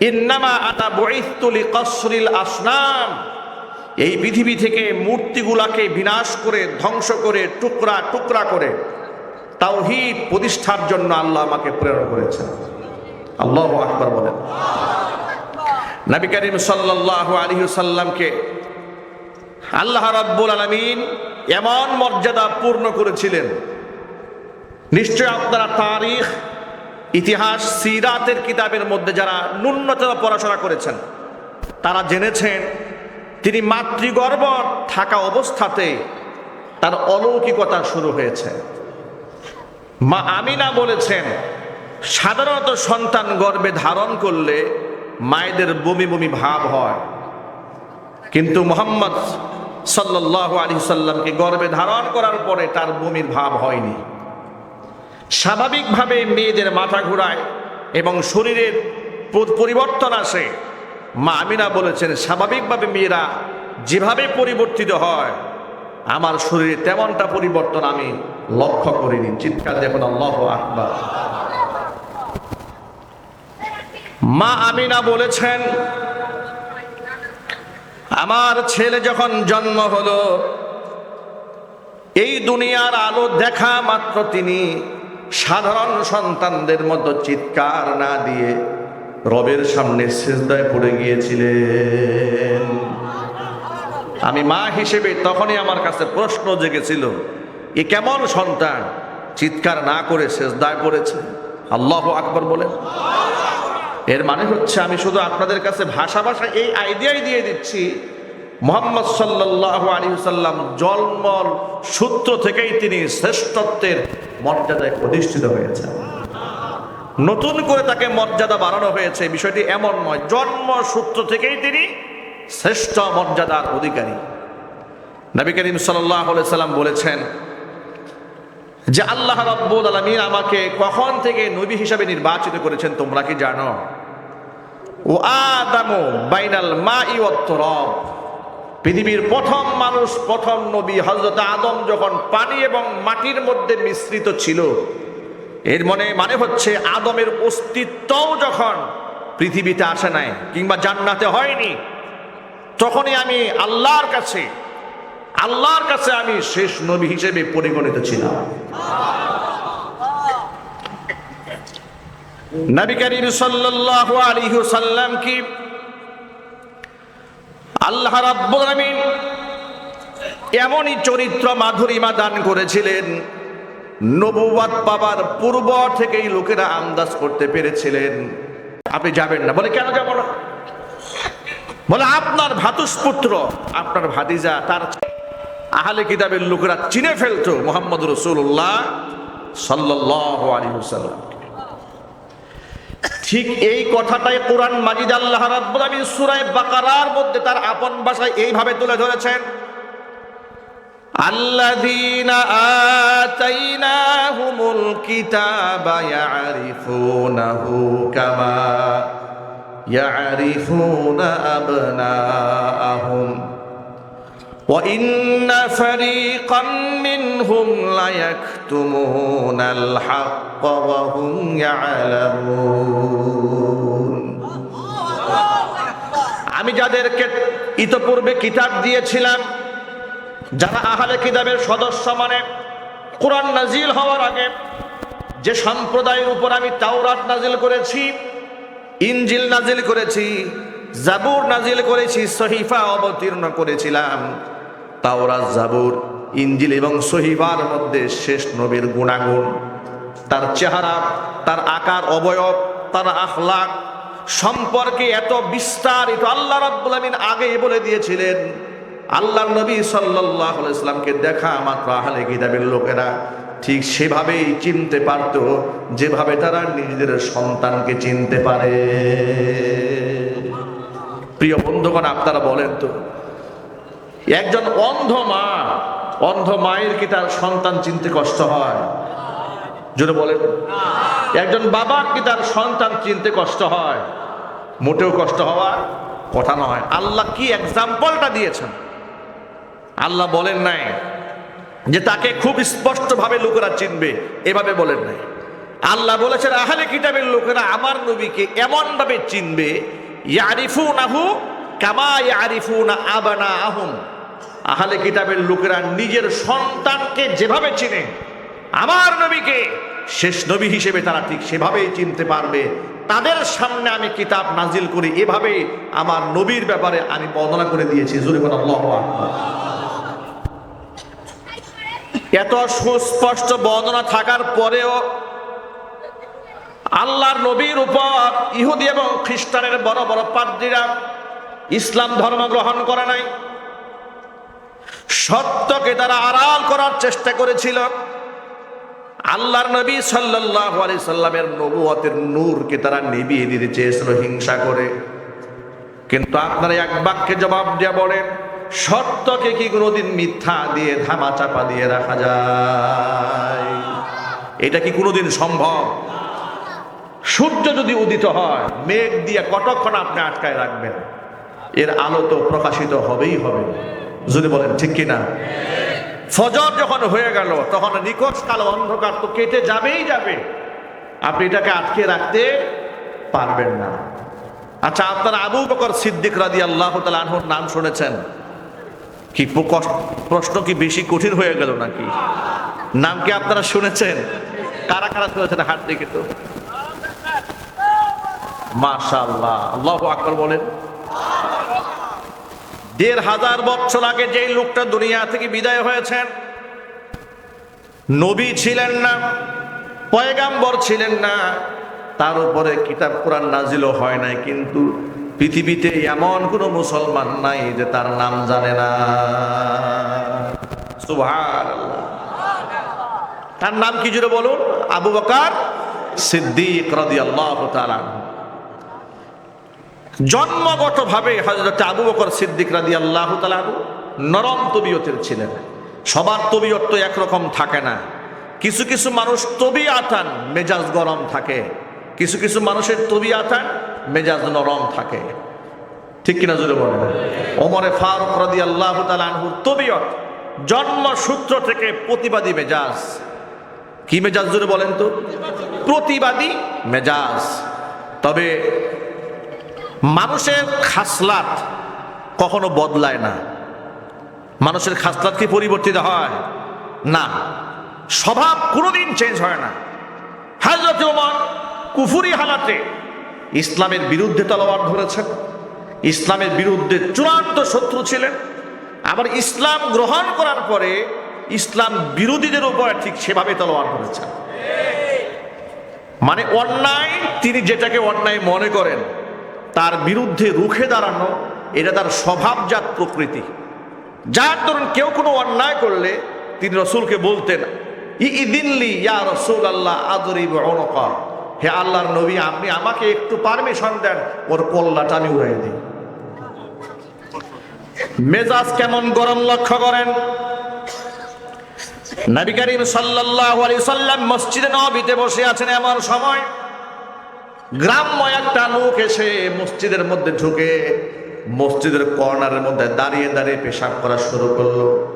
ইন্নামা আতা বইতুলি কসরিল আসনাম। এই পৃথিবী থেকে মূর্তিগুলাকে বিনাশ করে, ধ্বংস করে, টুকরা টুকরা করে। তাওহীদ প্রতিষ্ঠার জন্য আল্লাহ আমাকে প্রেরণ করেছেন। আল্লাহ আকবর বলেন। নবী করিম সাল্লাল্লাহু আলাইহি সাল্লামকে আল্লাহ রাব্বুল আলামিন এমন মর্যাদা পূর্ণ করেছিলেন। নিশ্চয় আপনারা তারিখ ইতিহাস সিরাতের কিতাবের মধ্যে যারা ন্যূনতম পড়াশোনা করেছেন, তারা জেনেছেন তিনি মাতৃগর্ভ থাকা অবস্থাতে তার অলৌকিকতা শুরু হয়েছে। মা আমিনা বলেছেন, সাধারণত সন্তান গর্ভে ধারণ করলে মায়েদের বমি বমি ভাব হয়। কিন্তু মোহাম্মদ সাল্লাহ আলী সাল্লামকে গর্ভে ধারণ করার পরে তার বমির ভাব হয়নি। স্বাভাবিকভাবে মেয়েদের মাথা ঘোরায় এবং শরীরের পরিবর্তন আসে। মা আমিনা বলেছেন, স্বাভাবিকভাবে মেয়েরা যেভাবে পরিবর্তিত হয়, আমার শরীরে তেমনটা পরিবর্তন আমি লক্ষ্য করিনি। চিৎকার দেখুন আল্লাহ আকবার। মা আমিনা বলেছেন, আমার ছেলে যখন জন্ম হলো, এই দুনিয়ার আলো দেখা মাত্র তিনি সাধারণ সন্তানদের মতো চিৎকার না দিয়ে রবের সামনে সেজদায় পড়ে গিয়েছিলেন। আমি মা হিসেবে তখনই আমার কাছে প্রশ্ন জেগেছিল, এ কেমন সন্তান? চিৎকার না করে সেজদায় পড়েছে। আল্লাহ আকবর বলেন। এর মানে হচ্ছে আমি শুধু আপনাদের কাছে ভাষা ভাষা এই আইডিয়াই দিয়ে দিচ্ছি, মোহাম্মদ সাল্লাহ আলী সাল্লাম জন্মল সূত্র থেকেই তিনি শ্রেষ্ঠত্বের মর্যাদায় প্রতিষ্ঠিত হয়েছে। নতুন করে তাকে মর্যাদা বাড়ানো হয়েছে। বিষয়টি এমন নয় জন্ম সূত্র থেকেই তিনি শ্রেষ্ঠ মর্যাদার অধিকারী। নবী করিম সাল্লাম বলেছেন যে, আল্লাহ রব্বুল আলমিন আমাকে কখন থেকে নবী হিসাবে নির্বাচিত করেছেন তোমরা কি জানো? ও আদামো বাইনাল মা ইয়ত্তরব পৃথিবীর প্রথম মানুষ, প্রথম নবী হজরত আদম যখন পানি এবং মাটির মধ্যে মিশ্রিত ছিল, এর মনে মানে হচ্ছে আদমের অস্তিত্বও যখন পৃথিবীতে আসে নাই কিংবা জান্নাতে হয়নি, তখনই আমি আল্লাহর কাছে আল্লাহর কাছে আমি শেষ নবী হিসেবে পরিগণিত ছিলাম। নবী করিম সাল্লাল্লাহু আলাইহি সাল্লাম কি আল্লাহ রাব্বুল আলামিন এমনই চরিত্র মাধুরিমা দান করেছিলেন নবুয়াত পাবার পূর্ব থেকেই লোকেরা আন্দাজ করতে পেরেছিলেন। আপনি যাবেন না। বলে, কেন যাব না? বলে, আপনার ভাতুষপুত্র, আপনার ভাতিজা, তার আহলে কিতাবের লোকেরা চিনে ফেলতো মোহাম্মদ রসুল্লাহ সাল্লাহ আলী সাল্লাম ঠিক এই কথাটাই কোরআন মাজিদ আল্লাহ রাব্বুল আলামিন সূরা বাকারার মধ্যে তার আপন ভাষায় এইভাবে তুলে ধরেছেন الذين آتيناهم الكتاب يعرفونه كما يعرفون أبناءهم وإن فريقا منهم ليكتمون الحق وهم يعلمون আমি যাদেরকে ইতপূর্বে কিতাব দিয়েছিলাম যারা আহলে কিতাবের সদস্য মানে কোরআন নাজিল হওয়ার আগে যে সম্প্রদায়ের উপর আমি তাওরাত নাজিল করেছি ইনজিল নাজিল করেছি জাবুর নাজিল করেছি সহিফা অবতীর্ণ করেছিলাম তাওরাত, জাবুর ইঞ্জিল এবং সহিবার মধ্যে শেষ নবীর গুণাগুণ। তার চেহারা, তার আকার, অবয়ব, তার আখলাক সম্পর্কে এত বিস্তারিত আল্লাহ রাব্বুল আমিন আগেই বলে দিয়েছিলেন আল্লাহ নবী সাল্লাহ ইসলামকে দেখা মাত্র আহলে কিতাবের লোকেরা। ঠিক সেভাবেই চিনতে পারত, যেভাবে তারা নিজেদের সন্তানকে চিনতে পারে। প্রিয় বন্ধুগণ, আপনারা বলেন তো একজন অন্ধ মা, অন্ধ মায়ের কি তার সন্তান চিনতে কষ্ট হয়? জোরে বলেন। একজন বাবার কি তার সন্তান চিনতে কষ্ট হয়? মোটেও কষ্ট হওয়ার কথা নয়। আল্লাহ কি এক্সাম্পলটা দিয়েছেন? আল্লাহ বলেন নাই যে তাকে খুব স্পষ্টভাবে লোকেরা চিনবে, এভাবে বলেন নাই। আল্লাহ বলেছেন, আহলে কিতাবের লোকেরা আমার নবীকে এমন ভাবে চিনবে, ইয়ারিফুনাহু কামা ইয়ারিফুনা আবানা আহুম আহলে কিতাবের লোকেরা নিজের সন্তানকে যেভাবে চিনে, আমার নবীকে শেষ নবী হিসেবে তারা ঠিক সেভাবেই চিনতে পারবে। তাদের সামনে আমি কিতাব নাজিল করি, এভাবে আমার নবীর ব্যাপারে আমি বর্ণনা করে দিয়েছি। জুরি বলেন, আল্লাহু এত সুস্পষ্ট বর্ণনা থাকার পরেও আল্লাহর নবীর উপর ইহুদি এবং খ্রিস্টানের বড় বড় পাদ্রীরা ইসলাম ধর্ম গ্রহণ করে নাই। সত্যকে তারা আড়াল করার চেষ্টা করেছিল। আল্লাহর নবী সাল্লাল্লাহু আলাইহি সাল্লামের নবুয়তের নূরকে তারা নিভিয়ে দিতে চেয়েছিল, হিংসা করে। কিন্তু আপনারা এক বাক্যে জবাব দিয়ে বলেন, সত্যকে কি কোনোদিন মিথ্যা দিয়ে ধামা চাপা দিয়ে রাখা যায়? এটা কি কোনোদিন সম্ভব? সূর্য যদি উদিত হয়, মেঘ দিয়ে কতক্ষণ আপনি আটকায় রাখবেন? এর আলো তো প্রকাশিত হবেই হবে। যদি বলেন, ঠিক কিনা? ফজর যখন হয়ে গেল, তখন নিকট কালো অন্ধকার তো কেটে যাবেই যাবে। আপনি এটাকে আটকে রাখতে পারবেন না। আচ্ছা আপনারা আবু বকর সিদ্দিক রাদি আল্লাহ আনহুর নাম শুনেছেন? কি প্রশ্ন কি বেশি কঠিন হয়ে গেল নাকি? নাম কি আপনারা শুনেছেন? কারা কারা শুনেছেন? হাত দেখে তো। মাশাআল্লাহ, আল্লাহ আকবর বলেন। দেড় হাজার বছর আগে যেই লোকটা দুনিয়া থেকে বিদায় হয়েছেন, নবী ছিলেন না, পয়গাম্বর ছিলেন না, তার উপরে কিতাব কোরআন নাজিলও হয় নাই, কিন্তু পৃথিবীতে এমন কোন মুসলমান নাই যে তার নাম জানে না। তার নাম কি জুড়ে বলুন আবু বকার সিদ্দিক তাআলা আনহু। জন্মগতভাবে হজরত আবু বকর সিদ্দিক রাদি আল্লাহ নরম তবিয়তের ছিলেন। সবার তবিয়ত তো একরকম থাকে না। কিছু কিছু মানুষ তবি আতান মেজাজ গরম থাকে। কিছু কিছু মানুষের তবি আতান মেজাজ নরম থাকে। ঠিক কিনা জুড়ে বলেন? ওমরে ফারুক রাদি আল্লাহ আনহুর তবিয়ত, জন্মসূত্র থেকে প্রতিবাদী মেজাজ। কি মেজাজ জুড়ে বলেন তো? প্রতিবাদী মেজাজ। তবে মানুষের খাসলাত কখনো বদলায় না। মানুষের খাসলাত কি পরিবর্তিত হয়? না। স্বভাব কোনোদিন চেঞ্জ হয় না। হাজরত ওমর কুফুরি হালাতে ইসলামের বিরুদ্ধে তলোয়ার ধরেছেন। ইসলামের বিরুদ্ধে চূড়ান্ত শত্রু ছিলেন। আবার ইসলাম গ্রহণ করার পরে ইসলাম বিরোধীদের উপর ঠিক সেভাবে তলোয়ার ধরেছেন। মানে অন্যায় তিনি যেটাকে অন্যায় মনে করেন তার বিরুদ্ধে রুখে দাঁড়ানো, এটা তার স্বভাবজাত প্রকৃতি। যার ধরুন কেউ কোনো অন্যায় করলে, তিনি রসুলকে বলতেন ইদিনলি ইয়া রসুল আল্লাহ আদরিব অনকা। হে আল্লাহর নবী, আপনি আমাকে একটু পারমিশন দেন, ওর কল্লাটা আমি উড়াই দিই। মেজাজ কেমন গরম লক্ষ্য করেন? নবী করিম সাল্লাল্লাহু আলাইহি সাল্লাম মসজিদে নবীতে বসে আছেন এমন সময়। গ্রাম্য একটা লোক এসে মসজিদের মধ্যে ঢুকে, মসজিদের কর্নারের মধ্যে দাঁড়িয়ে দাঁড়িয়ে পেশাব করা শুরু করল।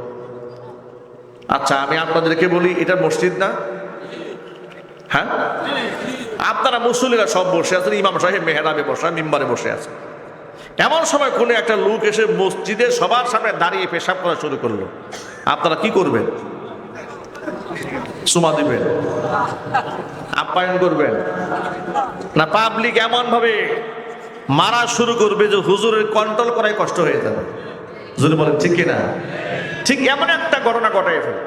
আচ্ছা আমি আপনাদেরকে বলি, এটা মসজিদ না? হ্যাঁ? আপনারা মুসলিরা সব বসে আছেন, ইমাম সাহেব মেহরাবে বসে, মিম্বারে বসে আছে। এমন সময় কোনো একটা লোক এসে মসজিদে সবার সামনে দাঁড়িয়ে পেশাব করা শুরু করল। আপনারা কি করবেন? সুমা দিবেন। আপ্যায়ন করবেন। না পাবলিক এমন ভাবে মারা শুরু করবে যে হুজুরের কন্ট্রোল করাই কষ্ট হয়ে যাবে। হুজুর বলেন, ঠিক কিনা? ঠিক এমন একটা ঘটনা ঘটাই ফেলে।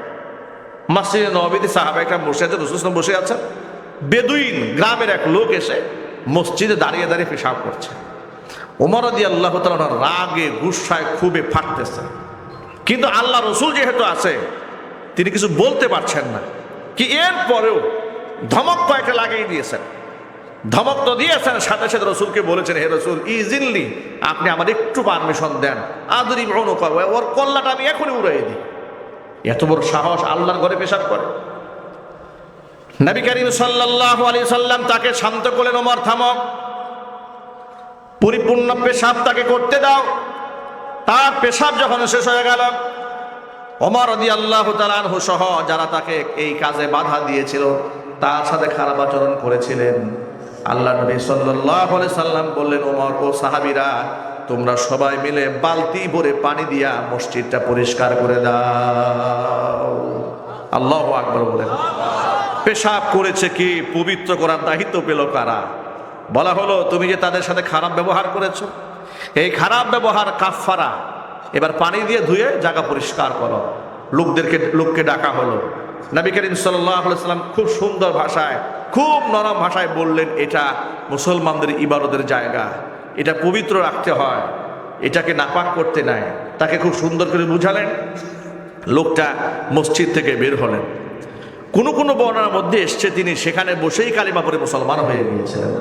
মাসিদে নবীদি সাহাবা একটা বসে আছে রসুল বসে আছেন। বেদুইন গ্রামের এক লোক এসে মসজিদে দাঁড়িয়ে দাঁড়িয়ে পেশাব করছে। ওমর দি আল্লাহ রাগে গুসায় খুবই ফাটতেছে। কিন্তু আল্লাহ রসুল যেহেতু আছে তিনি কিছু বলতে পারছেন না। কি এর পরেও ধমক কয়েকটা লাগিয়ে দিয়েছেন। ধমক তো দিয়েছেন, সাথে সাথে রসুলকে বলেছেন, হে রসুল, ইজিনলি আপনি আমার একটু পারমিশন দেন। আদরি অনুকর ওর কল্লাটা আমি এখনই উড়াই দিই। এত বড় সাহস আল্লাহর ঘরে পেশাব করে। নবী করিম সাল্লাল্লাহু আলাইহি সাল্লাম তাকে শান্ত করলেন, ওমর থামক পরিপূর্ণ পেশাব তাকে করতে দাও। তার পেশাব যখন শেষ হয়ে গেল ওমর রদি আল্লাহ সহ যারা তাকে এই কাজে বাধা দিয়েছিল, তার সাথে খারাপ আচরণ করেছিলেন। আল্লাহ নবী সাল্লাহ সাল্লাম বললেন, ওমর, ও সাহাবিরা, তোমরা সবাই মিলে বালতি ভরে পানি দিয়া মসজিদটা পরিষ্কার করে দাও। আল্লাহ আকবর বলেন। পেশাব করেছে কি? পবিত্র করার দায়িত্ব পেল কারা? বলা হলো, তুমি যে তাদের সাথে খারাপ ব্যবহার করেছ? এই খারাপ ব্যবহার কাফারা এবার পানি দিয়ে ধুয়ে জায়গা পরিষ্কার করো। লোকদেরকে, লোককে ডাকা হলো। নবী করিম সাল্লাম খুব সুন্দর ভাষায়, খুব নরম ভাষায় বললেন, এটা মুসলমানদের ইবাদতের জায়গা। এটা পবিত্র রাখতে হয়। এটাকে নাপাক করতে নাই। তাকে খুব সুন্দর করে বুঝালেন। লোকটা মসজিদ থেকে বের হলেন। কোনো কোনো বর্ণনার মধ্যে এসছে, তিনি সেখানে বসেই কালিমা পরে মুসলমান হয়ে গিয়েছিলেন।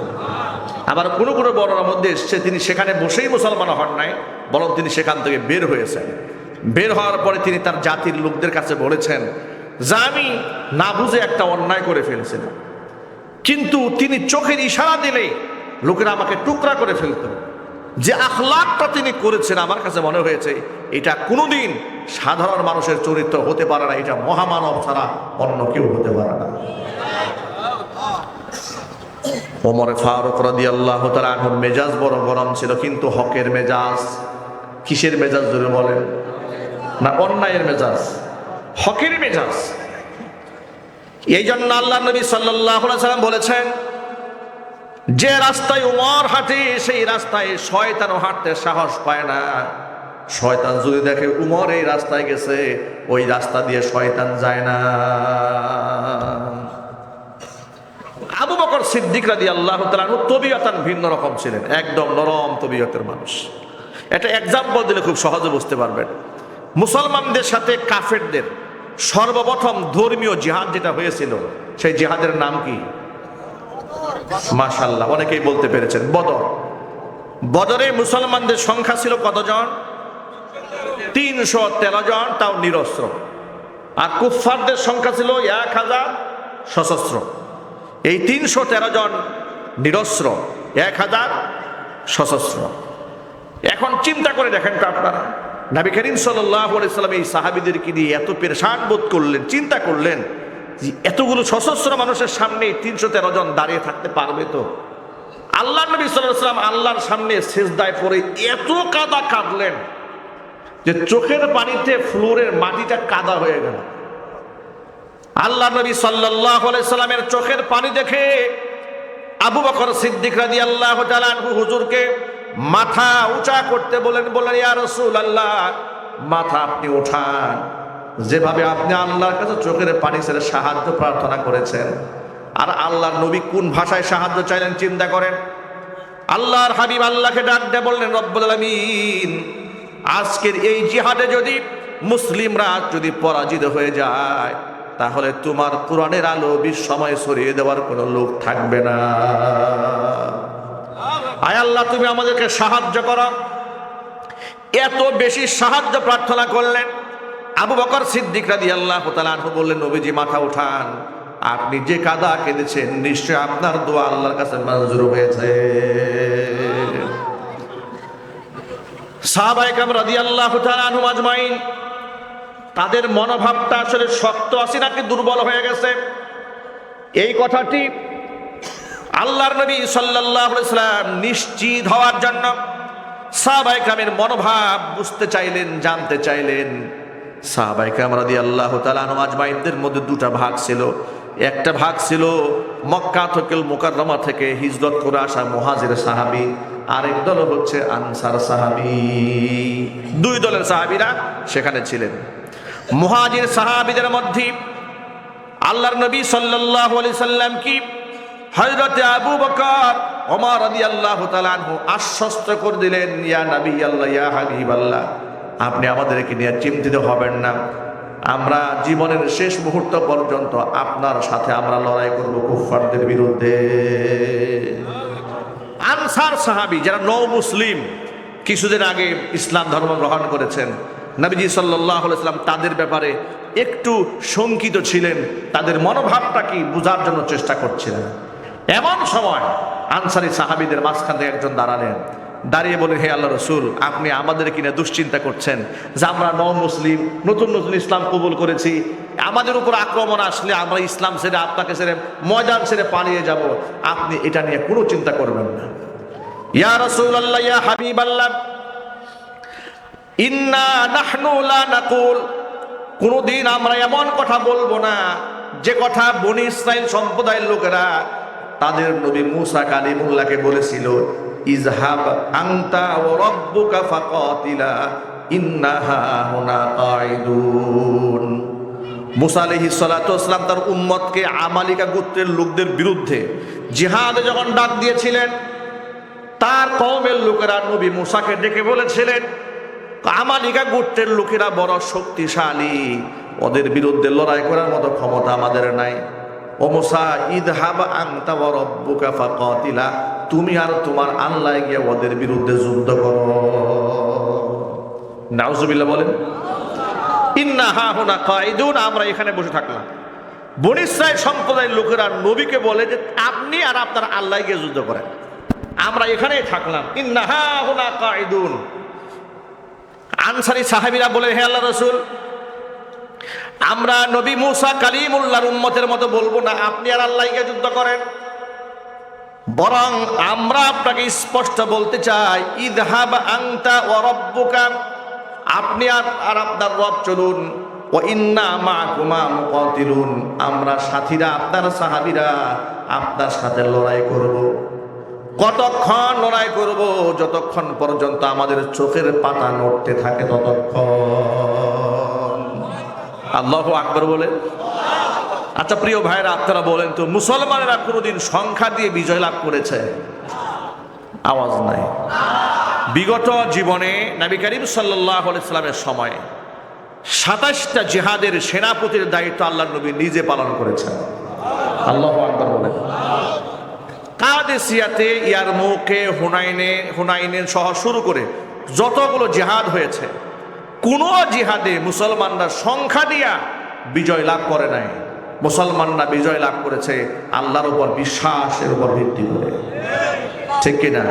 আবার কোনো কোনো বর্ণনার মধ্যে এসছে, তিনি সেখানে বসেই মুসলমান হন নাই, বরং তিনি সেখান থেকে বের হয়েছেন। বের হওয়ার পরে তিনি তার জাতির লোকদের কাছে বলেছেন, যা আমি না বুঝে একটা অন্যায় করে ফেলছিলাম, কিন্তু তিনি চোখের ইশারা দিলে লোকেরা আমাকে টুকরা করে ফেলত। যে আখলাকটা তিনি করেছেন, আমার কাছে মনে হয়েছে, এটা কোনোদিন সাধারণ মানুষের চরিত্র হতে পারে না, এটা মহামানব ছাড়া অন্য কেউ হতে পারে না। ওমরে ফারুক রাদি আল্লাহ তালাহুর মেজাজ বড় গরম ছিল, কিন্তু হকের মেজাজ, কিসের মেজাজ ধরে বলেন? না অন্যায়ের মেজাজ? হকের মেজাজ। এই জন্য আল্লাহ নবী সাল্লাম বলেছেন, যে রাস্তায় উমর হাঁটে, সেই রাস্তায় শয়তানও হাঁটতে সাহস পায় না। শয়তান যদি দেখে উমর এই রাস্তায় গেছে, ওই রাস্তা দিয়ে শয়তান যায় না। আবু বকর সিদ্দিক রাদি আল্লাহ তালু তবিয়তান ভিন্ন রকম ছিলেন, একদম নরম তবিয়তের মানুষ। এটা এক্সাম্পল দিলে খুব সহজে বুঝতে পারবেন। মুসলমানদের সাথে কাফেরদের সর্বপ্রথম ধর্মীয় জিহাদ যেটা হয়েছিল, সেই জিহাদের নাম কি? মাশাল্লাহ অনেকেই বলতে পেরেছেন, বদর। বদরে মুসলমানদের সংখ্যা ছিল কতজন? তিনশো তেরো জন, তাও নিরস্ত্র। আর কুফফারদের সংখ্যা ছিল এক হাজার সশস্ত্র। এই তিনশো তেরো জন নিরস্ত্র, এক হাজার সশস্ত্র। এখন চিন্তা করে দেখেন তো আপনারা, নাবি করিম সাল্লাম এই সাহাবিদেরকে নিয়ে এত পেরেশান বোধ করলেন, চিন্তা করলেন যে এতগুলো সশস্ত্র মানুষের সামনে তিনশো তেরো জন দাঁড়িয়ে থাকতে পারবে তো? আল্লাহ নবী সাল্লাম আল্লাহর সামনে শেষদায় পরে এত কাদা কাঁদলেন যে চোখের পানিতে ফ্লোরের মাটিটা কাদা হয়ে গেল। আল্লাহ নবী সাল্লামের চোখের পানি দেখে আবু বকর সিদ্দিক রাজি আল্লাহ হুজুরকে মাথা উঁচা করতে বলেন বলেন ইয়া রসুল আল্লাহ মাথা আপনি ওঠান যেভাবে আপনি আল্লাহর কাছে চোখের পানি ছেড়ে সাহায্য প্রার্থনা করেছেন, আর আল্লাহর নবী কোন ভাষায় সাহায্য চাইলেন চিন্তা করেন? আল্লাহর হাবিব আল্লাহকে ডাক দিয়ে বললেন, রব্বুল আলামিন, আজকের এই জিহাদে যদি মুসলিমরা যদি পরাজিত হয়ে যায় তাহলে তোমার কোরআনের আলো বিশ্বময় সরিয়ে দেওয়ার কোনো লোক থাকবে না। আয় আল্লাহ, তুমি আমাদেরকে সাহায্য করো। এত বেশি সাহায্য প্রার্থনা করলেন। আবু বকর সিদ্দিক রাদি আল্লাহ তালানহু বললেন, নবীজি, মাথা উঠান। আপনি যে কাদা কেঁদেছেন, নিশ্চয় আপনার দোয়া আল্লাহর কাছে মঞ্জুর হয়েছে। সাহাবাইকাম রাদি আল্লাহ তালানহু আজমাইন তাদের মনোভাবটা আসলে শক্ত আছে নাকি দুর্বল হয়ে গেছে? এই কথাটি আল্লাহর নবী সাল্লাম নিশ্চিত হওয়ার জন্য সাহাবাইকামের মনোভাব বুঝতে চাইলেন, জানতে চাইলেন। সাহাবাইকাম রাদি আল্লাহ তালানু আজমাইনদের মধ্যে দুটা ভাগ ছিল। একটা ভাগ ছিল মক্কা থকেল মোকাররমা থেকে হিজরত করে আসা মহাজির সাহাবি, আরেক দল হচ্ছে আনসার সাহাবি। দুই দলের সাহাবিরা সেখানে ছিলেন। মুহাজির সাহাবিদের মধ্যে আল্লাহর নবী সাল্লাহ সাল্লাম কি? হজরতে আবু বকর, ওমর রাদি আল্লাহ আশ্বস্ত করে দিলেন, ইয়া নবী আল্লাহ ইয়া হাবিব আল্লাহ আপনি আমাদেরকে নিয়ে চিন্তিত হবেন না। আমরা জীবনের শেষ মুহূর্ত পর্যন্ত আপনার সাথে আমরা লড়াই করব কুফফারদের বিরুদ্ধে। আনসার সাহাবি, যারা নৌ মুসলিম কিছুদিন আগে ইসলাম ধর্ম গ্রহণ করেছেন নবীজি সাল্লাহ ইসলাম তাদের ব্যাপারে একটু শঙ্কিত ছিলেন। তাদের মনোভাবটা কি বোঝার জন্য চেষ্টা করছিলেন। এমন সময় আনসারি সাহাবিদের মাঝখান থেকে একজন দাঁড়ালেন। দাঁড়িয়ে বলে হে আল্লাহ রসুল, আপনি আমাদের কিনে দুশ্চিন্তা করছেন। যে আমরা ন মুসলিম, নতুন নতুন ইসলাম কবুল করেছি। আমাদের উপর আক্রমণ আসলে আমরা ইসলাম ছেড়ে আপনাকে ছেড়ে ময়দান ছেড়ে পালিয়ে যাব। আপনি এটা নিয়ে কোনো চিন্তা করবেন না। ইয়া রসুল আল্লাহ ইয়া হাবিব আল্লাহ ইন্না নাহনু লা নাকুল। কোনোদিন আমরা এমন কথা বলব না, যে কথা বনি ইসরাইল সম্প্রদায়ের লোকেরা তাদের নবী মুসা কালিমুল্লাহকে বলেছিল, ইজহাব আংতা ও রব্বুকা ফাকাতিলা আমালিকা গোত্রের লোকদের বিরুদ্ধে জিহাদে যখন ডাক দিয়েছিলেন, তার কওমের লোকেরা নবী মুসাকে ডেকে বলেছিলেন আমালিকা গোত্রের লোকেরা বড় শক্তিশালী। ওদের বিরুদ্ধে লড়াই করার মতো ক্ষমতা আমাদের নাই। ও মুসা, ইদহাব আংতা রব্বুকা ফাকাতিলা। তুমি আর তোমার আল্লাহ গিয়ে ওদের বিরুদ্ধে যুদ্ধ করো। নাউজুবিল্লাহ বলেন। ইন্না হা হুনা কাইদুন আমরা এখানে বসে থাকলাম। বনিসাই সম্প্রদায়ের লোকেরা নবীকে বলে যে, আপনি আর আপনার আল্লাহ গিয়ে যুদ্ধ করেন। আমরা এখানেই থাকলাম। ইন্না হা হুনা কাইদুন আনসারি সাহাবিরা বলে হে আল্লাহ রসুল, আমরা নবী মুসা কালিমুল্লাহর উম্মতের মতো বলব না, আপনি আর আল্লাহকে যুদ্ধ করেন। বরং আমরা আপনাকে স্পষ্ট বলতে চাই, ইদহাব আংতা ও আপনি আর আর আপনার রব চলুন ও ইন্না মা কুমা আমরা সাথীরা, আপনার সাহাবীরা আপনার সাথে লড়াই করব। কতক্ষণ লড়াই করব? যতক্ষণ পর্যন্ত আমাদের চোখের পাতা নড়তে থাকে, ততক্ষণ। আল্লাহ আকবর বলে। আচ্ছা প্রিয় ভাইরা আপনারা বলেন তো, মুসলমানেরা কোনোদিন সংখ্যা দিয়ে বিজয় লাভ করেছে? আওয়াজ নাই। বিগত জীবনে নবী করিম সাল্লাহ ইসলামের সময় সাতাশটা জিহাদের সেনাপতির দায়িত্ব আল্লাহ নবী নিজে পালন করেছেন। আল্লাহ আকবর বলেন কাদেসিয়াতে ইয়ার মুখে হুনাইনে, হুনাইনের সহ শুরু করে যতগুলো জিহাদ হয়েছে, কোন জিহাদে মুসলমানরা সংখ্যা দিয়া বিজয় লাভ করে নাই। মুসলমানরা বিজয় লাভ করেছে আল্লাহর উপর বিশ্বাসের উপর ভিত্তি করে। ঠিক কিনা?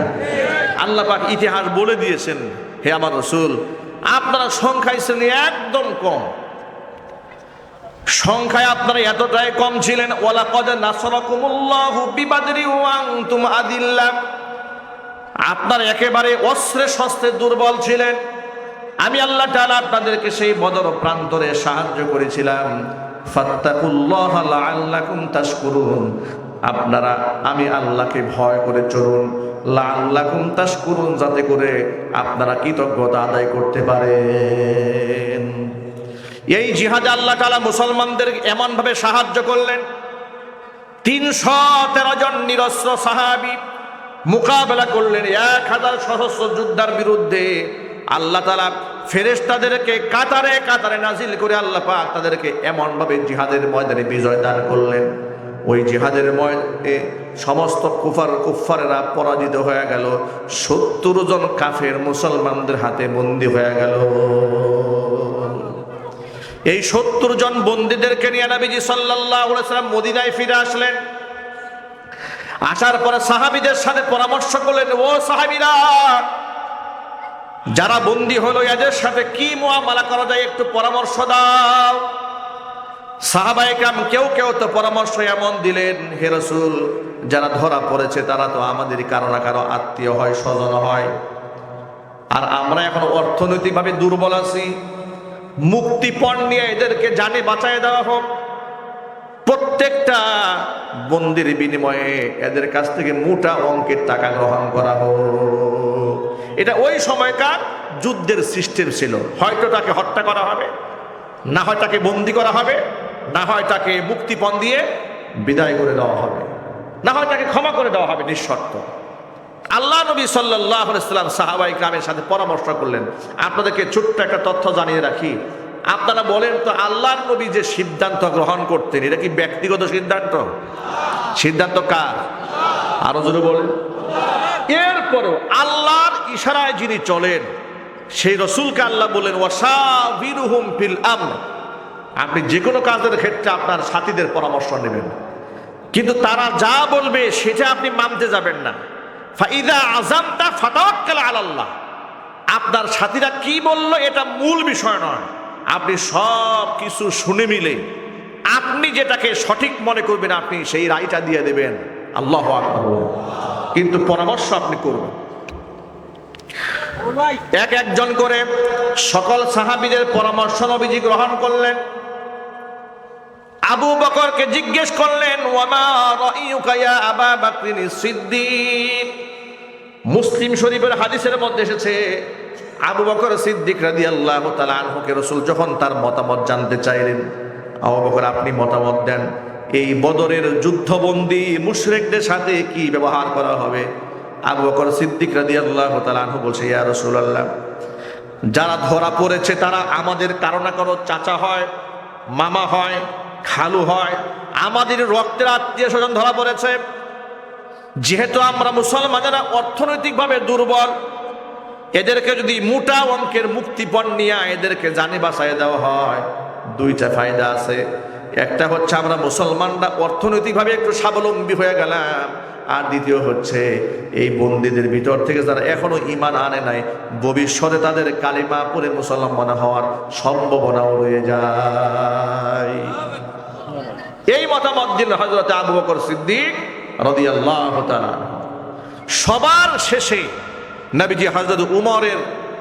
আল্লাহ পাক ইতিহাস বলে দিয়েছেন, হে আমার রসুল, আপনারা সংখ্যায় শ্রেণি একদম কম। সংখ্যায় আপনারা এতটাই কম ছিলেন ওয়ালা কদ নাসরাকুমুল্লাহু আপনারা একেবারে অস্ত্রে শস্ত্রে দুর্বল ছিলেন। আমি আল্লাহ তাআলা আপনাদেরকে সেই বদর প্রান্তরে সাহায্য করেছিলাম। আপনারা, আমি আল্লাহকে ভয় করে চলুন। লাআল্লাকুম করুন যাতে করে আপনারা কৃতজ্ঞতা আদায় করতে পারেন। এই জিহাদে আল্লাহ তালা মুসলমানদের এমনভাবে সাহায্য করলেন। তিনশো তেরো জন নিরস্ত্র সাহাবি মোকাবেলা করলেন। এক হাজার সহস্র যোদ্ধার বিরুদ্ধে আল্লাহ তালা ফেরেশতাদেরকে কাতারে কাতারে নাজিল করে আল্লাহ পাক তাদেরকে এমনভাবে জিহাদের ময়দানে বিজয় দান করলেন। ওই জিহাদের ময়দানে সমস্ত কুফার কুফারেরা পরাজিত হয়ে গেল। সত্তর জন কাফের মুসলমানদের হাতে বন্দী হয়ে গেল। এই সত্তর জন বন্দীদেরকে নিয়ে নবীজি সাল্লাম মদিনায় ফিরে আসলেন। আসার পরে সাহাবিদের সাথে পরামর্শ করলেন, ও সাহাবিরা, যারা বন্দী হলো, এদের সাথে কি মোয়ামালা করা যায় একটু পরামর্শ দাও। সাহাবাইকাম কেউ কেউ তো পরামর্শ এমন দিলেন, হে রসুল, যারা ধরা পড়েছে, তারা তো আমাদের কারও না কারও আত্মীয় হয়, স্বজন হয়। আর আমরা এখন অর্থনৈতিকভাবে দুর্বল আছি মুক্তিপণ নিয়ে এদেরকে জানে বাঁচায় দেওয়া হোক। প্রত্যেকটা বন্দির বিনিময়ে এদের কাছ থেকে মোটা অঙ্কের টাকা গ্রহণ করা হোক। এটা ওই সময়কার যুদ্ধের সিস্টেম ছিল। হয়তো তাকে হত্যা করা হবে, না হয় তাকে বন্দি করা হবে, না হয় তাকে মুক্তিপণ দিয়ে বিদায় করে দেওয়া হবে। না হয় তাকে ক্ষমা করে দেওয়া হবে নিঃশর্ত। আল্লাহ নবী সাল্লাহ ইসলাম সাহাবাই গ্রামের সাথে পরামর্শ করলেন। আপনাদেরকে ছোট্ট একটা তথ্য জানিয়ে রাখি। আপনারা বলেন তো, আল্লাহর নবী যে সিদ্ধান্ত গ্রহণ করতেন, এটা কি ব্যক্তিগত সিদ্ধান্ত? সিদ্ধান্ত কার? আরও জোরে বলেন। এরপরও আল্লাহর ইশারায় যিনি চলেন, সেই রসুলকে আল্লাহ বলেন ওয়াসাবিরুহুম ফিল আমর। আপনি যে কোনো কাজের ক্ষেত্রে আপনার সাথীদের পরামর্শ নেবেন। কিন্তু তারা যা বলবে, সেটা আপনি মানতে যাবেন না। ফাইদা আজামটা ফাতাওয়াক্কাল আলাল্লাহ। আপনার সাথীরা কি বলল এটা মূল বিষয় নয়। আপনি সব কিছু শুনে মিলে আপনি যেটাকে সঠিক মনে করবেন আপনি সেই রায়টা দিয়ে দেবেন। আল্লাহ। কিন্তু পরামর্শ আপনি করবেন। এক একজন করে সকল সাহাবিদের পরামর্শ নবীজি গ্রহণ করলেন। আবু বকরকে জিজ্ঞেস করলেন মুসলিম শরীফের হাদিসের মধ্যে এসেছে, আবু বকর সিদ্দিক রাদিয়াল্লাহু তাআলা আনহুকে রাসূল যখন তার মতামত জানতে চাইলেন, আবু বকর, আপনি মতামত দেন, এই বদরের যুদ্ধবন্দী মুশরিকদের সাথে কি ব্যবহার করা হবে? আবু বকর সিদ্দিক রাদিয়াল্লাহু তাআলা আনহু বলছে, ইয়া রসুল আল্লাহ যারা ধরা পড়েছে তারা আমাদের কারও না কারও চাচা হয়, মামা হয় খালু হয়। আমাদের রক্তের আত্মীয় স্বজন ধরা পড়েছে। যেহেতু আমরা মুসলমানেরা অর্থনৈতিকভাবে দুর্বল, এদেরকে যদি মোটা অঙ্কের মুক্তিপণ নিয়ে এদেরকে জানি বাসায় দেওয়া হয়, দুইটা ফায়দা আছে। একটা হচ্ছে আমরা মুসলমানরা অর্থনৈতিকভাবে একটু স্বাবলম্বী হয়ে গেলাম। আর দ্বিতীয় হচ্ছে, এই বন্দীদের ভিতর থেকে যারা এখনও ইমান আনে নাই, ভবিষ্যতে তাদের কালিমা পরে মুসলমান হওয়ার সম্ভাবনাও রয়ে যায়। মতামত দিলেন হজরত আবু বকর সিদ্দিক সবার শেষে নবীজি হজরত উমরের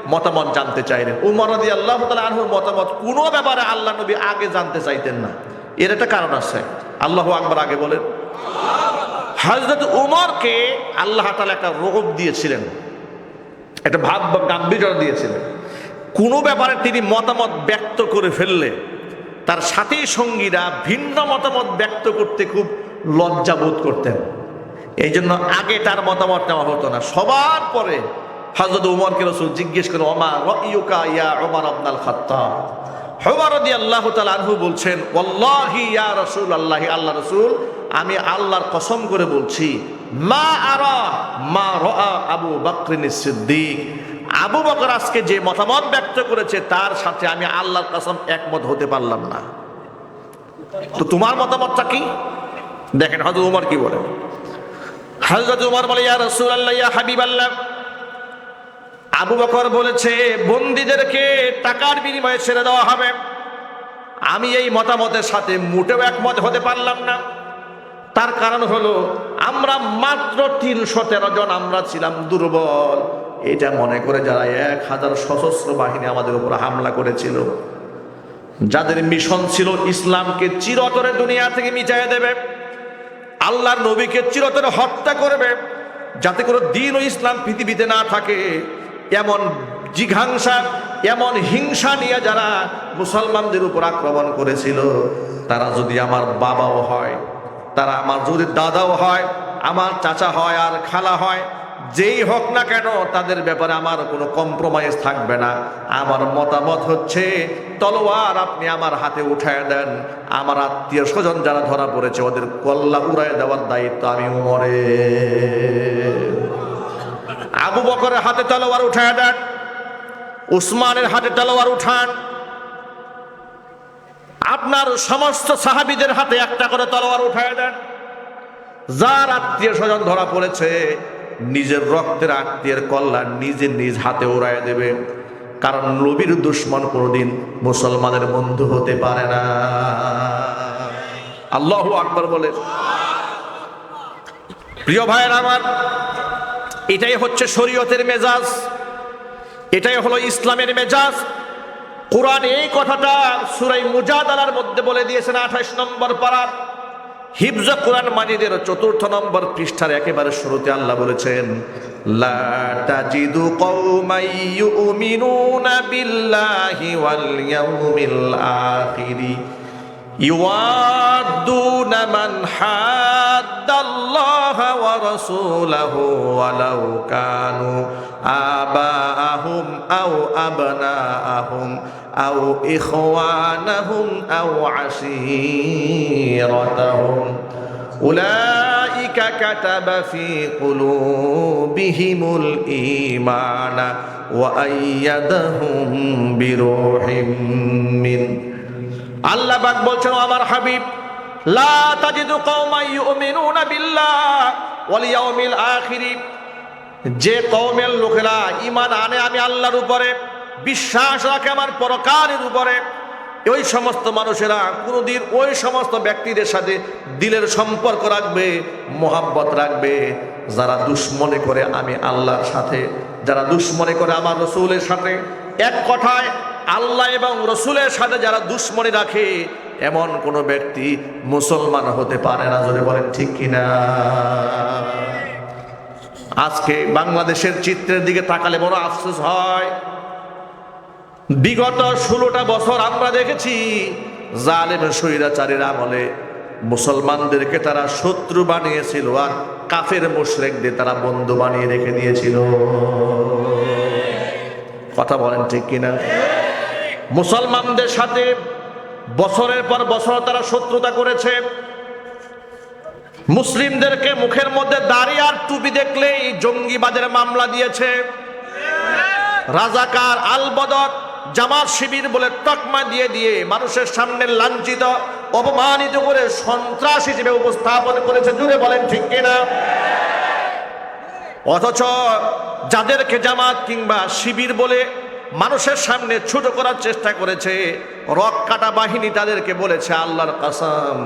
মতামত জানতে চাইলেন। উমর রাদি আল্লাহ আনহুর মতামত কোনো ব্যাপারে আল্লাহ নবী আগে জানতে চাইতেন না। এর একটা কারণ আছে। আল্লাহ আকবার আগে বলেন। হজরত উমরকে আল্লাহ তালা একটা রোগ দিয়েছিলেন। একটা ভাব গাম্ভীর্য দিয়েছিলেন। কোনো ব্যাপারে তিনি মতামত ব্যক্ত করে ফেললে তার সাথী সঙ্গীরা ভিন্ন মতামত ব্যক্ত করতে খুব লজ্জা বোধ করতেন। এই জন্য আগে তার মতামত নেওয়া হতো না। সবার পরে হজরত উমরকে রসুল জিজ্ঞেস করে, ওমা রইউকা ইয়া ওমর আবনাল খাত্তা হমার দি আল্লাহ আনহু বলছেন ইয়া রসুল আল্লাহি আল্লাহ রসুল, আমি আল্লাহর কসম করে বলছি, মা আরা মা রা আবু বকরিন সিদ্দিক। আবু বকর আজকে যে মতামত ব্যক্ত করেছে, তার সাথে আমি আল্লাহর কসম একমত হতে পারলাম না। তো তোমার মতামতটা কি? দেখেন হজরত উমর কি বলে হজরত উমর বলে, ইয়া রসুল আল্লাহ ইয়া হাবিব আল্লাহ আবু বকর বলেছে, বন্দীদেরকে টাকার বিনিময়ে ছেড়ে দেওয়া হবে। আমি এই মতামতের সাথে মোটেও একমত হতে পারলাম না। তার কারণ হলো, আমরা মাত্র তিনশো তেরো জন আমরা ছিলাম দুর্বল। এটা মনে করে যারা এক হাজার সশস্ত্র বাহিনী আমাদের উপর হামলা করেছিল, যাদের মিশন ছিল ইসলামকে চিরতরে দুনিয়া থেকে মিটাইয়ে দেবে, আল্লাহর নবীকে চিরতরে হত্যা করবে, যাতে করে দিন ও ইসলাম পৃথিবীতে না থাকে। এমন জিঘাংসা, এমন হিংসা নিয়ে যারা মুসলমানদের উপর আক্রমণ করেছিল, তারা যদি আমার বাবাও হয়, তারা আমার যদি দাদাও হয়, আমার চাচা হয় আর খালা হয় যেই হোক না কেন, তাদের ব্যাপারে আমার কোনো কম্প্রোমাইজ থাকবে না। আমার মতামত হচ্ছে, তলোয়ার আপনি আমার হাতে উঠায় দেন। আমার আত্মীয় স্বজন যারা ধরা পড়েছে, ওদের কল্লা উড়ায় দেওয়ার দায়িত্ব আমি উমরে। আবু বকরের হাতে তলোয়ার উঠায় দেন। উসমানের হাতে তলোয়ার উঠান। আপনার সমস্ত সাহাবিদের হাতে একটা করে তলোয়ার উঠায় দেন। যার আত্মীয় স্বজন ধরা পড়েছে নিজের রক্তের আত্মীয়ের কল্যাণ নিজে নিজ হাতে উড়ায় দেবে। কারণ নবীর দুশ্মন কোনোদিন মুসলমানের বন্ধু হতে পারে না। আল্লাহ আকবর বলে প্রিয় ভাইয়ের আমার, এটাই হচ্ছে শরীয়তের মেজাজ। এটাই হলো ইসলামের মেজাজ। কোরআন এই কথাটা সুরাই মুজাদালার মধ্যে বলে দিয়েছেন আঠাইশ নম্বর পাড়ার হিফজ কোরআন মাজিদের চতুর্থ নম্বর পৃষ্ঠার একেবারে শুরুতে আল্লাহ বলেছেন, লা তাজিদু কওমাই ইউমিনুনা বিল্লাহি ওয়াল ইয়াউমিল আখিরি। يوادون من حاد الله ورسوله ولو كانوا آباءهم أو أبناءهم أو إخوانهم أو عشيرتهم أولئك كتب في قلوبهم الإيمان وأيدهم بروح منه আল্লাহ পাক বলছেন আমার হাবিব, লা তাজিদু কওমান ইউমিনুনা বিল্লাহ ওয়াল ইয়াউমিল আখির। যে কওমের লোকেরা ইমান আনে আমি আল্লাহর উপরে, বিশ্বাস রাখে আমার পরকারের উপরে, ওই সমস্ত মানুষেরা কোনোদিন ওই সমস্ত ব্যক্তিদের সাথে দিলের সম্পর্ক রাখবে, মোহাব্বত রাখবে। যারা দুশ্মনে করে আমি আল্লাহর সাথে, যারা দুশ্মনে করে আমার রসুলের সাথে এক কথায় আল্লাহ এবং রসুলের সাথে যারা দুশ্মনী রাখে, এমন কোনো ব্যক্তি মুসলমান হতে পারে না যদি বলেন ঠিক কিনা? আজকে বাংলাদেশের চিত্রের দিকে তাকালে বড় আফসোস হয়। বিগত ষোলোটা বছর আমরা দেখেছি, জালেম স্বৈরাচারীর আমলে মুসলমানদেরকে তারা শত্রু বানিয়েছিল আর কাফের মুশরেকদের তারা বন্ধু বানিয়ে রেখে দিয়েছিল। কথা বলেন ঠিক কিনা? মুসলমানদের সাথে বছরের পর বছর তারা শত্রুতা করেছে। মুসলিমদেরকে মুখের মধ্যে দাঁড়িয়ে আর টুপি দেখলেই জঙ্গিবাদের মামলা দিয়েছে। রাজাকার আল বদর জামাত শিবির বলে তকমা দিয়ে দিয়ে মানুষের সামনে লাঞ্ছিত, অপমানিত করে সন্ত্রাস হিসেবে উপস্থাপন করেছে। জুড়ে বলেন ঠিক কিনা? অথচ যাদেরকে জামাত কিংবা শিবির বলে মানুষের সামনে ছোট করার চেষ্টা করেছে। রক কাটা বাহিনী তাদেরকে বলেছে, আল্লাহর কাসাম,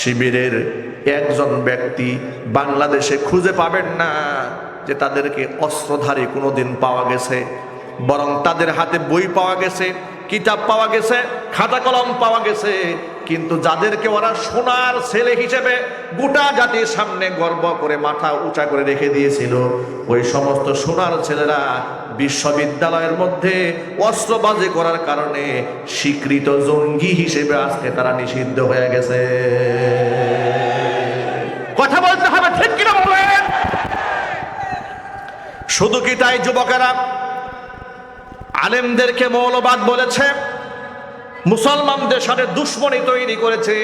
শিবিরের একজন ব্যক্তি বাংলাদেশে খুঁজে পাবেন না যে তাদেরকে অস্ত্রধারী কোনোদিন পাওয়া গেছে, বরং তাদের হাতে বই পাওয়া গেছে, কিতাব পাওয়া গেছে, খাতা কলম পাওয়া গেছে। কিন্তু যাদেরকে ওরা সোনার ছেলে হিসেবে গোটা জাতির সামনে গর্ব করে মাথা উঁচা করে রেখে দিয়েছিল, ওই সমস্ত সোনার ছেলেরা বিশ্ববিদ্যালয়ের মধ্যে অস্ত্রবাজি করার কারণে স্বীকৃত জঙ্গি হিসেবে আজকে তারা নিষিদ্ধ হয়ে গেছে। কথা বলতে হবে ঠিক কিনা বলেন? শুধু কি তাই যুবকেরা? আলেমদেরকে মৌলবাদ বলেছে, মুসলমানদের সাথে দুশ্মনী তৈরি করেছে,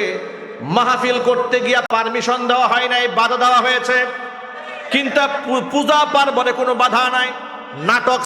মাহফিল করতে গিয়া পারমিশন দেওয়া হয় নাই, বাধা দেওয়া হয়েছে, কিন্তু পূজা পার্বণে কোনো বাধা নাই, নাটক